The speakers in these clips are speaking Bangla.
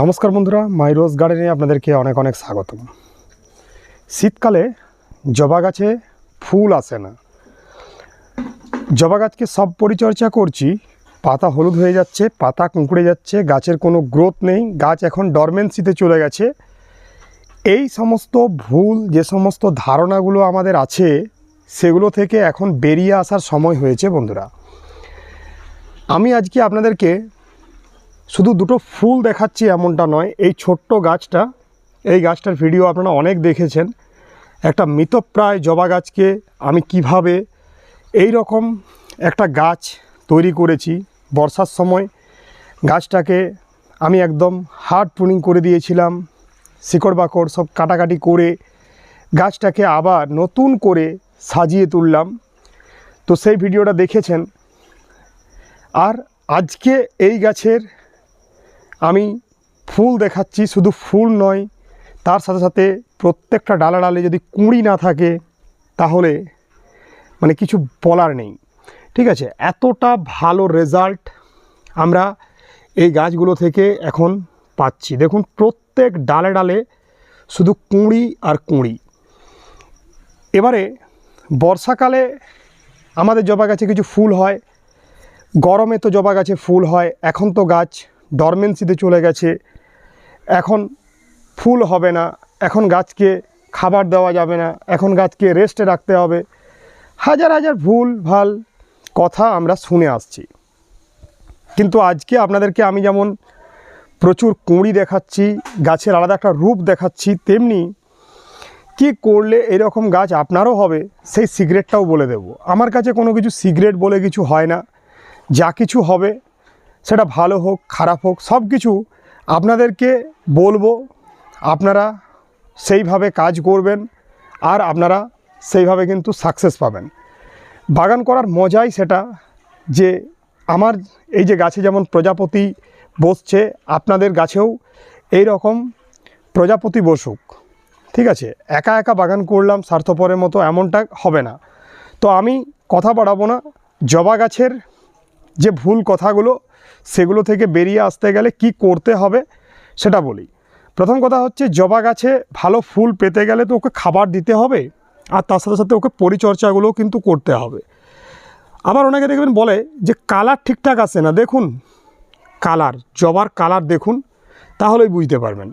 নমস্কার বন্ধুরা, মাই রোজ গার্ডেনে আপনাদেরকে অনেক অনেক স্বাগতম। শীতকালে জবা গাছে ফুল আসে না। জবা গাছকে সব পরিচর্যা করছি, পাতা হলুদ হয়ে যাচ্ছে, পাতা কুঁকড়ে যাচ্ছে, গাছের কোনো গ্রোথ নেই, গাছ এখন ডরমেন্সিতে চলে গেছে। এই সমস্ত ভুল, যে সমস্ত ধারণাগুলো আমাদের আছে, সেগুলো থেকে এখন বেরিয়ে আসার সময় হয়েছে বন্ধুরা। আমি আজকে আপনাদেরকে শুধু দুটো ফুল দেখাচ্ছি এমনটা নয়, এই ছোট্ট গাছটা, এই গাছটার ভিডিও আপনারা অনেক দেখেছেন। একটা মৃতপ্রায় জবা গাছকে আমি কীভাবে এই রকম একটা গাছ তৈরি করেছি বর্ষার সময়, গাছটাকে আমি একদম হার্ড প্রুনিং করে দিয়েছিলাম, শিকড় বাকড় সব কাটাকাটি করে গাছটাকে আবার নতুন করে সাজিয়ে তুললাম। তো সেই ভিডিওটা দেখেছেন। আর আজকে এই গাছের আমি ফুল দেখাচ্ছি, শুধু ফুল নয়, তার সাথে সাথে প্রত্যেকটা ডালা ডালে যদি কুঁড়ি না থাকে, তাহলে মানে কিছু বলার নেই। ঠিক আছে, এতটা ভালো রেজাল্ট আমরা এই গাছগুলো থেকে এখন পাচ্ছি। দেখুন, প্রত্যেক ডালে ডালে শুধু কুঁড়ি আর কুঁড়ি। এবারে বর্ষাকালে আমাদের জবা গাছে কিছু ফুল হয়, গরমে তো জবা গাছে ফুল হয়, এখন তো গাছ ডরমেন্সিতে চলে গেছে। এখন ফুল হবে না, এখন গাছকে খাবার দেওয়া যাবে না, এখন গাছকে রেস্টে রাখতে হবে। হাজার হাজার ভুল, ভালো কথা আমরা শুনে আসছি। কিন্তু আজকে আপনাদেরকে আমি যেমন প্রচুর কুঁড়ি দেখাচ্ছি, গাছের আলাদা একটা রূপ দেখাচ্ছি, তেমনি কি করলে এরকম গাছ আপনারও হবে, সেই সিগারেটটাও বলে দেব। আমার কাছে কোনো কিছু সিগারেট বলে কিছু হয় না। যা কিছু হবে সেটা ভালো হোক, খারাপ হোক, সব কিছু আপনাদেরকে বলব। আপনারা সেইভাবে কাজ করবেন আর আপনারা সেইভাবে কিন্তু সাকসেস পাবেন। বাগান করার মজাই সেটা যে আমার এই যে গাছে যেমন প্রজাপতি বসছে, আপনাদের গাছেও এই রকম প্রজাপতি বসুক। ঠিক আছে? একা একা বাগান করলাম স্বার্থপরের মতো এমনটা হবে না। তো আমি কথা বাড়াবো না। জবা গাছের যে ভুল কথাগুলো সেগুলো থেকে বেরিয়ে আসতে গেলে কি করতে হবে সেটা বলি। প্রথম কথা হচ্ছে জবা গাছে ভালো ফুল পেতে গেলে তো ওকে খাবার দিতে হবে আর তার সাথে সাথে ওকে পরিচর্যাগুলোও কিন্তু করতে হবে। আবার অনেকে দেখবেন বলে যে কালার ঠিকঠাক আসে না। দেখুন, কালার, জবার কালার দেখুন, তাহলেই বুঝতে পারবেন।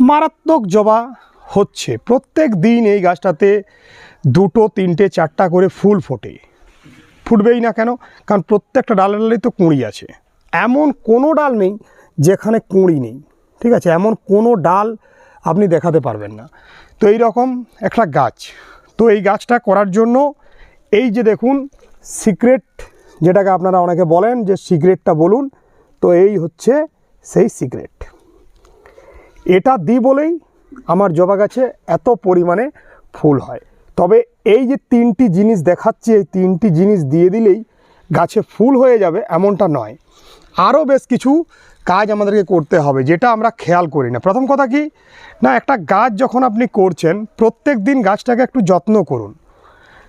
মারাত্মক জবা হচ্ছে। প্রত্যেক দিন এই গাছটাতে দুটো, তিনটে, চারটা করে ফুল ফোটে। ফুটবেই না কেন? কারণ প্রত্যেকটা ডালে ডালেই তো কুঁড়ি আছে। এমন কোনো ডাল নেই যেখানে কুঁড়ি নেই, ঠিক আছে? এমন কোনো ডাল আপনি দেখাতে পারবেন না। তো এই রকম একটা গাছ। তো এই গাছটা করার জন্য এই যে দেখুন, সিক্রেট যেটাকে আপনারা অনেকে বলেন যে সিক্রেটটা বলুন, তো এই হচ্ছে সেই সিক্রেট। এটা দিই বলেই আমার জবা গাছে এত পরিমাণে ফুল হয়। তবে এই যে তিনটি জিনিস দেখাচ্ছি, এই তিনটি জিনিস দিয়ে দিলেই গাছে ফুল হয়ে যাবে এমনটা নয়। আরও বেশ কিছু কাজ আমাদেরকে করতে হবে যেটা আমরা খেয়াল করি না। প্রথম কথা কি? না, একটা গাছ যখন আপনি করছেন, প্রত্যেক দিন গাছটাকে একটু যত্ন করুন।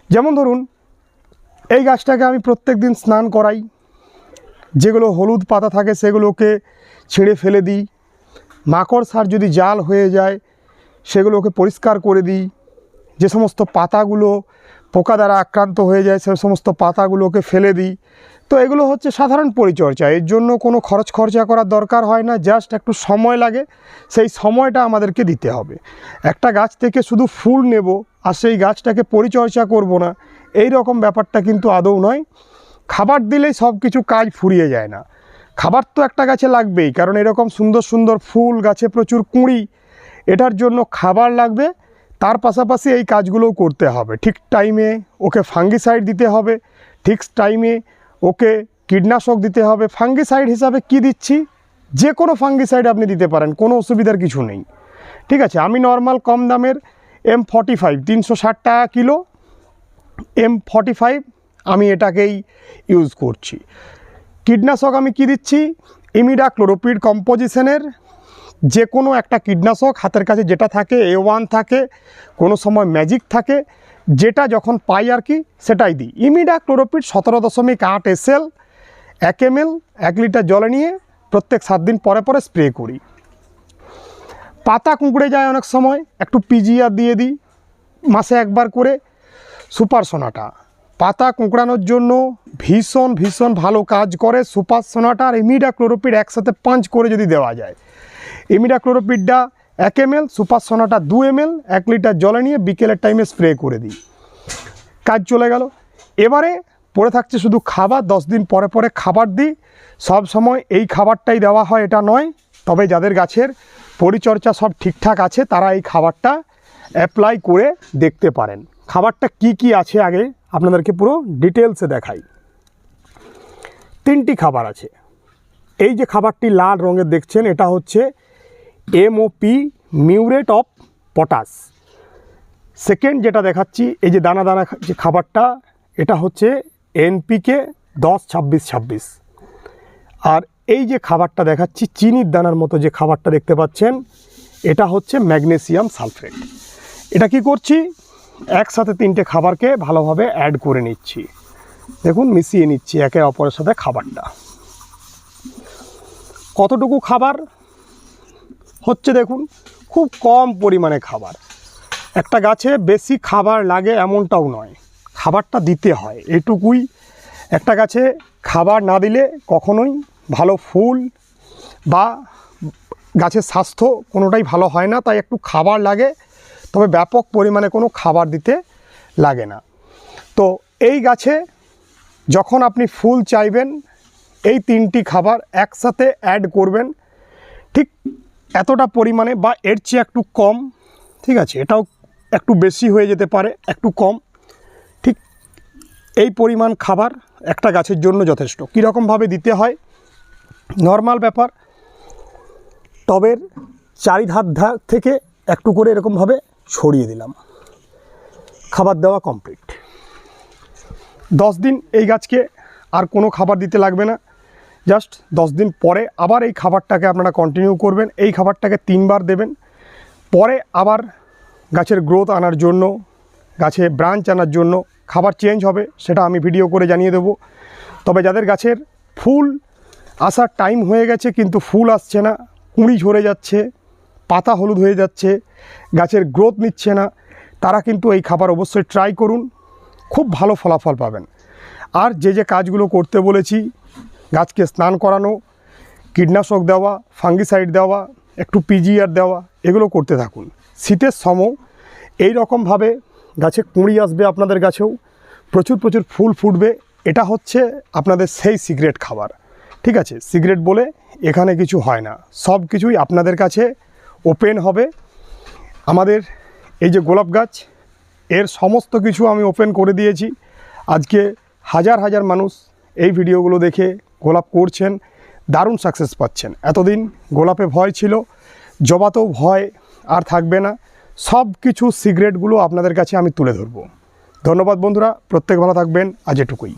যেমন ধরুন, এই গাছটাকে আমি প্রত্যেক দিন স্নান করাই। যেগুলো হলুদ পাতা থাকে, সেগুলোকে ছিঁড়ে ফেলে দিই। মাকড় সার যদি জাল হয়ে যায়, সেগুলোকে পরিষ্কার করে দিই। যে সমস্ত পাতাগুলো পোকা দ্বারা আক্রান্ত হয়ে যায়, সে সমস্ত পাতাগুলোকে ফেলে দিই। তো এগুলো হচ্ছে সাধারণ পরিচর্যা। এর জন্য কোনো খরচ খরচা করার দরকার হয় না, জাস্ট একটু সময় লাগে, সেই সময়টা আমাদেরকে দিতে হবে। একটা গাছ থেকে শুধু ফুল নেব আর সেই গাছটাকে পরিচর্যা করব না, এই রকম ব্যাপারটা কিন্তু আদৌ নয়। খাবার দিলেই সব কিছু কাজ ফুরিয়ে যায় না। খাবার তো একটা গাছে লাগবেই, কারণ এরকম সুন্দর সুন্দর ফুল, গাছে প্রচুর কুঁড়ি, এটার জন্য খাবার লাগবে। তার পাশাপাশি এই কাজগুলোও করতে হবে। ঠিক টাইমে ওকে ফাঙ্গিসাইড দিতে হবে, ঠিক টাইমে ওকে কীটনাশক দিতে হবে। ফাঙ্গিসাইড হিসাবে কি দিচ্ছি? যে কোনো ফাঙ্গিসাইড আপনি দিতে পারেন, কোনো অসুবিধার কিছু নেই। ঠিক আছে, আমি নর্মাল কম দামের এম ফর্টি ফাইভ তিনশো ষাট টাকা কিলো এম ফর্টি ফাইভ আমি এটাকেই ইউজ করছি। কীটনাশক আমি কি দিচ্ছি? ইমিডা ক্লোরোপিড কম্পোজিশনের যে কোনো একটা কীটনাশক হাতের কাছে যেটা থাকে এ ওয়ান থাকে, কোনো সময় ম্যাজিক থাকে, যেটা যখন পাই আর কি, সেটাই দিই। ইমিডা ক্লোরোপিড সতেরো দশমিক আট এসএল এক এম এল এক লিটার জলে নিয়ে প্রত্যেক সাত দিন পরে পরে স্প্রে করি। পাতা কুঁকড়ে যায় অনেক সময়, একটু পিজিআর দিয়ে দিই, মাসে একবার করে। Super Sonata. পাতা কুঁকড়ানোর জন্য ভীষণ ভীষণ ভালো কাজ করে সুপার সোনাটা আর ইমিডা ক্লোরোপিড একসাথে পাঁচ করে যদি দেওয়া যায়। ইমিডা ক্লোরোপিডটা এক এম এল সুপার সোনাটা দু এম এল এক লিটার জলে নিয়ে বিকেলের টাইমে স্প্রে করে দিই। কাজ চলে গেল। এবারে পড়ে থাকছে শুধু খাবার, দশ দিন পরে পরে খাবার দিই। সব সময় এই খাবারটাই দেওয়া হয়, এটা নয়। তবে যাদের গাছের পরিচর্যা সব ঠিকঠাক আছে, তারা এই খাবারটা অ্যাপ্লাই করে দেখতে পারেন। খাবারটা কি কি আছে আগে আপনাদেরকে পুরো ডিটেলসে দেখাই। তিনটি খাবার আছে। এই যে খাবারটি লাল রঙের দেখছেন, এটা হচ্ছে MOP muriate of potash second যেটা দেখাচ্ছি, এই যে দানা দানা যে খাবারটা, এটা হচ্ছে এনপিকে দশ ছাব্বিশ ছাব্বিশ। আর এই যে খাবারটা দেখাচ্ছি, চিনির দানার মতো যে খাবারটা দেখতে পাচ্ছেন, এটা হচ্ছে ম্যাগনেসিয়াম সালফেট। এটা কি করছি? একসাথে তিনটে খাবারকে ভালোভাবে অ্যাড করে নিচ্ছি। দেখুন, মিশিয়ে নিচ্ছি একে অপরের সাথে খাবারটা। কতটুকু খাবার? হচ্ছে দেখুন, খুব কম পরিমাণে খাবার। একটা গাছে বেশি খাবার লাগে এমনটাও নয়। খাবারটা দিতে হয়, এটুকুই। একটা গাছে খাবার না দিলে কখনোই ভালো ফুল বা গাছের স্বাস্থ্য কোনোটাই ভালো হয় না, তাই একটু খাবার লাগে, তবে ব্যাপক পরিমাণে কোনো খাবার দিতে লাগে না। তো এই গাছে যখন আপনি ফুল চাইবেন, এই তিনটি খাবার একসাথে অ্যাড করবেন, ঠিক এতটা পরিমাণে বা এর চেয়ে একটু কম, ঠিক আছে? এটাও একটু বেশি হয়ে যেতে পারে, একটু কম। ঠিক এই পরিমাণ খাবার একটা গাছের জন্য যথেষ্ট। কীরকমভাবে দিতে হয়? নর্মাল ব্যাপার, টবের চারিধার ধার থেকে একটু করে এরকমভাবে ছড়িয়ে দিলাম। খাবার দেওয়া কমপ্লিট। দশ দিন এই গাছকে আর কোনো খাবার দিতে লাগবে না। জাস্ট দশ দিন পরে আবার এই খাবারটাকে আপনারা কন্টিনিউ করবেন। এই খাবারটাকে তিনবার দেবেন। পরে আবার গাছের গ্রোথ আনার জন্য, গাছে ব্রাঞ্চ আনার জন্য খাবার চেঞ্জ হবে, সেটা আমি ভিডিও করে জানিয়ে দেবো। তবে যাদের গাছের ফুল আসার টাইম হয়ে গেছে, কিন্তু ফুল আসছে না, কুঁড়ি ঝরে যাচ্ছে, পাতা হলুদ হয়ে যাচ্ছে, গাছের গ্রোথ নিচ্ছে না, তারা কিন্তু এই খাবার অবশ্যই ট্রাই করুন। খুব ভালো ফলাফল পাবেন। আর যে যে কাজগুলো করতে বলেছি গাছকে স্নান করানো, কীটনাশক দেওয়া, ফাঙ্গিসাইড দেওয়া, একটু পিজিআর দেওয়া, এগুলো করতে থাকুন। শীতের সময় এই রকমভাবে গাছে কুঁড়ি আসবে আপনাদের গাছেও, প্রচুর প্রচুর ফুল ফুটবে, এটা হচ্ছে আপনাদের সেই সিগারেট খাবার। ঠিক আছে, সিগারেট বলে এখানে কিছু হয় না। সব কিছুই আপনাদের কাছে ওপেন হবে। আমাদের এই যে গোলাপ গাছ, এর সমস্ত কিছু আমি ওপেন করে দিয়েছি। আজকে হাজার হাজার মানুষ এই ভিডিওগুলো দেখে গোলাপ করছেন, দারুণ সাকসেস পাচ্ছেন। এতদিন গোলাপে ভয় ছিল, জবাতেও ভয় আর থাকবে না। সব কিছু সিগারেটগুলো আপনাদের কাছে আমি তুলে ধরব। ধন্যবাদ বন্ধুরা, প্রত্যেক ভালো থাকবেন, আজ এটুকুই।